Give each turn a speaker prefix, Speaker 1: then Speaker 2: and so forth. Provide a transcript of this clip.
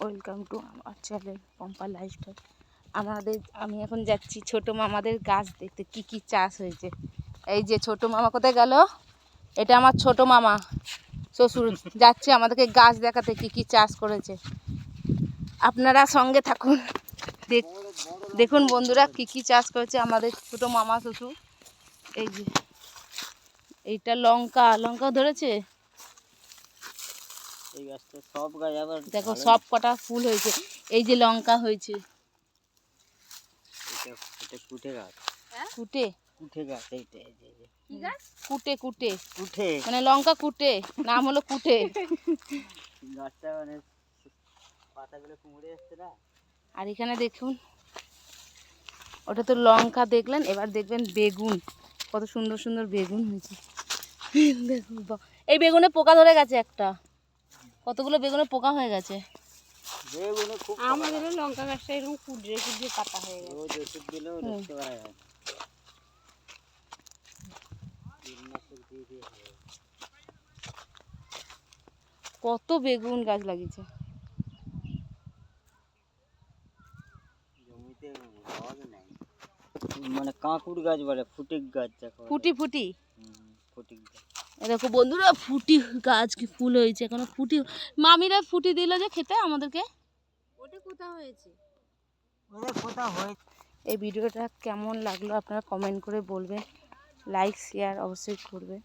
Speaker 1: Welcome to আমার channel Pampa lifestyle আমাদের, আমি এখন যাচ্ছি ছোট মামাদের গাছ দেখতে, কি কি চাষ হয়েছে। এই যে ছোট মামা কোথায় গেল? এটা আমার ছোট মামা, শ্বশুর, যাচ্ছে আমাদেরকে গাছ দেখাতে কি কি চাষ করেছে। আপনারা সঙ্গে থাকুন। দেখ- দেখুন বন্ধুরা কি কি চাষ করেছে আমাদের ছোট মামা, শ্বশুর। এই যে, এইটা লঙ্কা লঙ্কা ধরেছে?
Speaker 2: এই গাছটা সব গাছ আবার
Speaker 1: দেখো সব কটা ফুল হয়েছে। এই যে লঙ্কা হয়েছে।
Speaker 2: এটা এটা কুঠে গাছ।
Speaker 1: কুটে?
Speaker 2: কুঠে গাছ এইটা এই যে, এই যে।
Speaker 1: কুটে কুটে। মানে লঙ্কা কুটে নাম হলো কুটে।
Speaker 2: গাছটা মানে পাতাগুলো কুমড়ে যাচ্ছে না?
Speaker 1: আর এখানে দেখুন ওটা তো লঙ্কা দেখলেন এবার দেখবেন বেগুন। কত সুন্দর সুন্দর বেগুন হয়েছে। দেখুন এই বেগুনে পোকা ধরে গেছে একটা। কতগুলো বেগুনে পোকা হয়ে গেছে?
Speaker 2: বেগুনে খুব
Speaker 3: আমাদের লঙ্কা গাছটা এরকম কুড়িয়ে কুড়িয়ে পাতা হয়ে গেছে।
Speaker 2: রোজ ওষুধ দিলেও দেখতে পারা যায়। না। কীটনাশক দিয়ে দিয়ে হবে।
Speaker 1: কত বেগুন গাছ লাগিয়েছে?
Speaker 2: মানে কাঁকুর গাছ বলে ফুটিক গাছ দেখো
Speaker 1: ফুটি ফুটি?
Speaker 2: ফুটিক গাছ।
Speaker 1: দেখো বন্ধুরা ফুটি গাছ কি ফুল হয়েছে এখনও ফুটি মামিরা ফুটি দিল যে খেতে আমাদেরকে।
Speaker 3: ওটা কোথাও হয়েছে?
Speaker 2: ওটা কোথাও হয়েছে
Speaker 1: এই ভিডিওটা কেমন লাগল আপনারা কমেন্ট করে বলবেন। লাইক শেয়ার অবশ্যই করবেন।